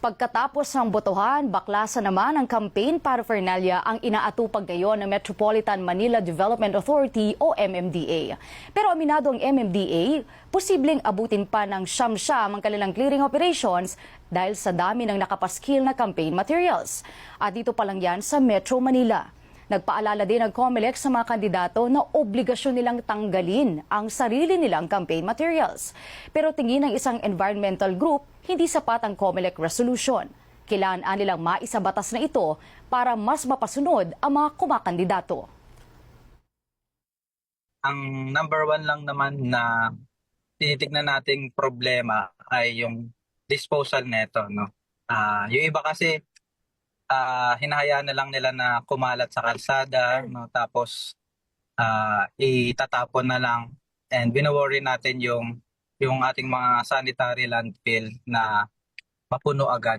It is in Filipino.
Pagkatapos ng botohan, baklasa naman ang campaign paraphernalia ang inaatupag ngayon ng Metropolitan Manila Development Authority o MMDA. Pero aminado ang MMDA, posibleng abutin pa ng siyam-siyam ang kanilang clearing operations dahil sa dami ng nakapaskil na campaign materials. At dito pa lang yan sa Metro Manila. Nagpaalala din ang COMELEC sa mga kandidato na obligasyon nilang tanggalin ang sarili nilang campaign materials. Pero tingin ng isang environmental group, hindi sapat ang COMELEC resolution. Kailangan nilang maisabatas na ito para mas mapasunod ang mga kumakandidato. ang number one lang naman na tinitignan nating problema ay yung disposal neto no. Ah, yung iba kasi ah hinahayaan na lang nila na kumalat sa kalsada no tapos ah itatapon na lang and bino-worry natin yung yung ating mga sanitary landfill na mapuno agad.